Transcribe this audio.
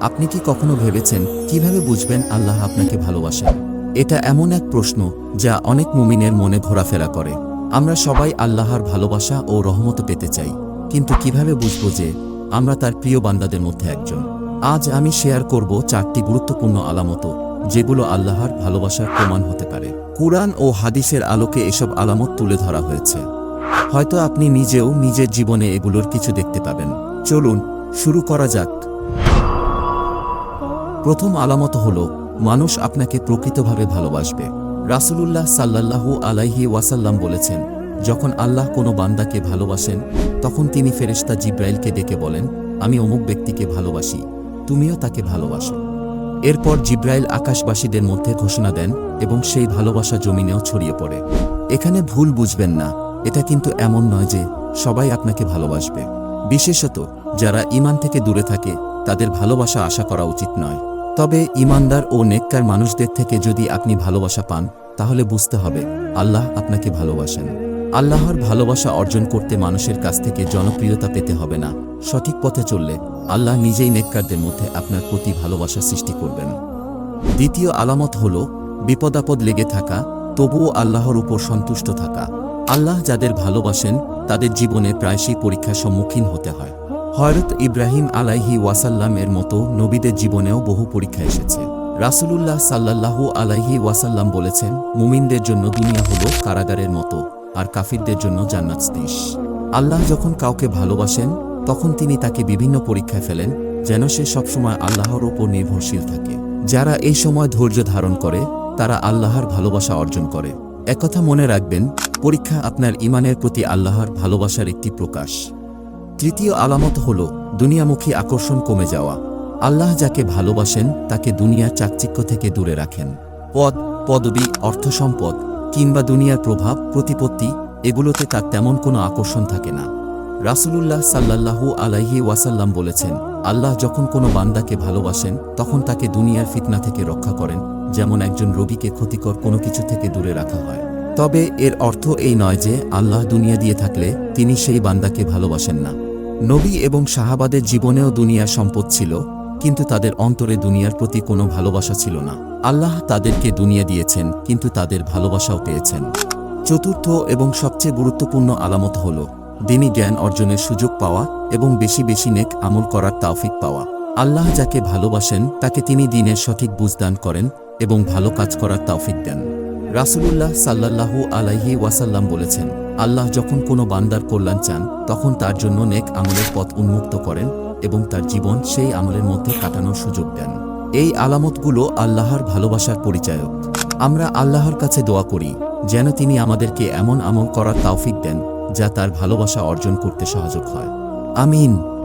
আপনি কি কখনো ভেবেছেন কীভাবে বুঝবেন আল্লাহ আপনাকে ভালোবাসেন? এটা এমন এক প্রশ্ন যা অনেক মুমিনের মনে ঘোরাফেরা করে। আমরা সবাই আল্লাহর ভালোবাসা ও রহমত পেতে চাই, কিন্তু কীভাবে বুঝব যে আমরা তার প্রিয় বান্দাদের মধ্যে একজন? আজ আমি শেয়ার করব চারটি গুরুত্বপূর্ণ আলামত, যেগুলো আল্লাহর ভালোবাসার প্রমাণ হতে পারে। কুরআন ও হাদিসের আলোকে এসব আলামত তুলে ধরা হয়েছে। হয়তো আপনি নিজেও নিজের জীবনে এগুলোর কিছু দেখতে পাবেন। চলুন, শুরু করা যাক। প্রথম আলামত হল, মানুষ আপনাকে প্রকৃতভাবে ভালোবাসবে। রাসূলুল্লাহ সাল্লাল্লাহু আলাইহি ওয়াসাল্লাম বলেছেন, যখন আল্লাহ কোনো বান্দাকে ভালোবাসেন, তখন তিনি ফেরেশতা জিব্রাইলকে ডেকে বলেন, আমি অমুক ব্যক্তিকে ভালোবাসি, তুমিও তাকে ভালোবাসো। এরপর জিব্রাইল আকাশবাসীদের মধ্যে ঘোষণা দেন এবং সেই ভালোবাসা জমিনেও ছড়িয়ে পড়ে। এখানে ভুল বুঝবেন না, এটা কিন্তু এমন নয় যে সবাই আপনাকে ভালোবাসবে। বিশেষত যারা ইমান থেকে দূরে থাকে, তাদের ভালোবাসা আশা করা উচিত নয়। তবে ইমানদার ও নেককার মানুষদের থেকে যদি আপনি ভালোবাসা পান, তাহলে বুঝতে হবে আল্লাহ আপনাকে ভালোবাসেন। আল্লাহর ভালোবাসা অর্জন করতে মানুষের কাছ থেকে জনপ্রিয়তা পেতে হবে না। সঠিক পথে চললে আল্লাহ নিজেই নেককারদের মধ্যে আপনার প্রতি ভালোবাসা সৃষ্টি করবেন। দ্বিতীয় আলামত হল বিপদাপদ লেগে থাকা, তবুও আল্লাহর উপর সন্তুষ্ট থাকা। আল্লাহ যাদের ভালোবাসেন, তাদের জীবনে প্রায়শই পরীক্ষার সম্মুখীন হতে হয়। হয়রত ইব্রাহিম আলাইহি ওয়াসাল্লাম এর মতো নবীদের জীবনেও বহু পরীক্ষা এসেছে। রাসূলুল্লাহ সাল্লাল্লাহু আলাইহি ওয়াসাল্লাম বলেছেন, মুমিনদের জন্য দুনিয়া হলো কারাগারের মতো, আর কাফিরদের জন্য জান্নাত দেশ। আল্লাহ যখন কাউকে ভালোবাসেন, তখন তিনি তাকে বিভিন্ন পরীক্ষায় ফেলেন, যেন সে সবসময় আল্লাহর ওপর নির্ভরশীল থাকে। যারা এই সময় ধৈর্য ধারণ করে, তারা আল্লাহর ভালোবাসা অর্জন করে। একথা মনে রাখবেন, পরীক্ষা আপনার ইমানের প্রতি আল্লাহর ভালোবাসার একটি প্রকাশ। তৃতীয় আলামত হল, দুনিয়ামুখী আকর্ষণ কমে যাওয়া। আল্লাহ যাকে ভালোবাসেন, তাকে দুনিয়ার চাকচিক্য থেকে দূরে রাখেন। পদ, পদবি, অর্থসম্পদ কিংবা দুনিয়ার প্রভাব, প্রতিপত্তি, এগুলোতে তার তেমন কোনো আকর্ষণ থাকে না। রাসুলুল্লাহ সাল্লাল্লাহু আলাইহি ওয়াসাল্লাম বলেছেন, আল্লাহ যখন কোনো বান্দাকে ভালোবাসেন, তখন তাকে দুনিয়ার ফিতনা থেকে রক্ষা করেন, যেমন একজন রোগীকে ক্ষতিকর কোনো কিছু থেকে দূরে রাখা হয়। তবে এর অর্থ এই নয় যে, আল্লাহ দুনিয়া দিয়ে থাকলে তিনি সেই বান্দাকে ভালোবাসেন না। নবী এবং শাহাবাদের জীবনেও দুনিয়ার সম্পদ ছিল, কিন্তু তাদের অন্তরে দুনিয়ার প্রতি কোনো ভালোবাসা ছিল না। আল্লাহ তাদেরকে দুনিয়া দিয়েছেন, কিন্তু তাদের ভালোবাসাও পেয়েছেন। চতুর্থ এবং সবচেয়ে গুরুত্বপূর্ণ আলামত হল দিনী জ্ঞান অর্জনের সুযোগ পাওয়া এবং বেশি বেশি নেক আমল করার তাওফিক পাওয়া। আল্লাহ যাকে ভালোবাসেন, তাকে তিনি দিনের সঠিক বুঝদান করেন এবং ভালো কাজ করার তাওফিক দেন। রাসূলুল্লাহ সাল্লাল্লাহু আলাইহি ওয়াসাল্লাম বলেছেন আল্লাহ যখন কোনো বান্দার কল্যাণ চান, তখন তার জন্য নেক আমলের পথ উন্মুক্ত করেন এবং তার জীবন সেই আমলের মধ্যে কাটানোর সুযোগ দেন। এই আলামতগুলো আল্লাহর ভালোবাসার পরিচায়ক। আমরা আল্লাহর কাছে দোয়া করি, যেন তিনি আমাদেরকে এমন আমল করার তাওফিক দেন, যা তার ভালোবাসা অর্জন করতে সহযোগ হয়। আমিন।